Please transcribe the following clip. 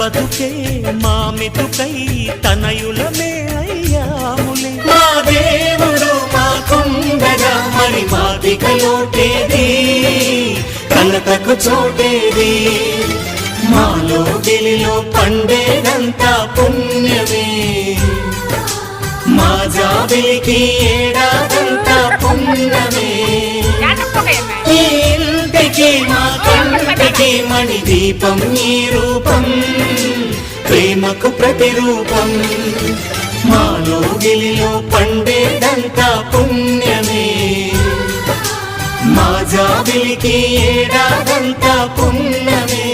బతుకే మా మితుకై తనయులమే అయ్యాములే. మా దేవుడు మా కుండగా మరి మా దిగలోటేది కలతకు చోటేది. మాలో గిలిలో పండేదంతా పుణ్యమే. మా జాబిలికి ఏడాది ప్రేమణి దీపం నీ రూపం ప్రేమకు ప్రతిరూపం. మాలో గిలిలో పండేదంతా పుణ్యమే. మా జాబిలికి ఏడాదంతా పుణ్యమే.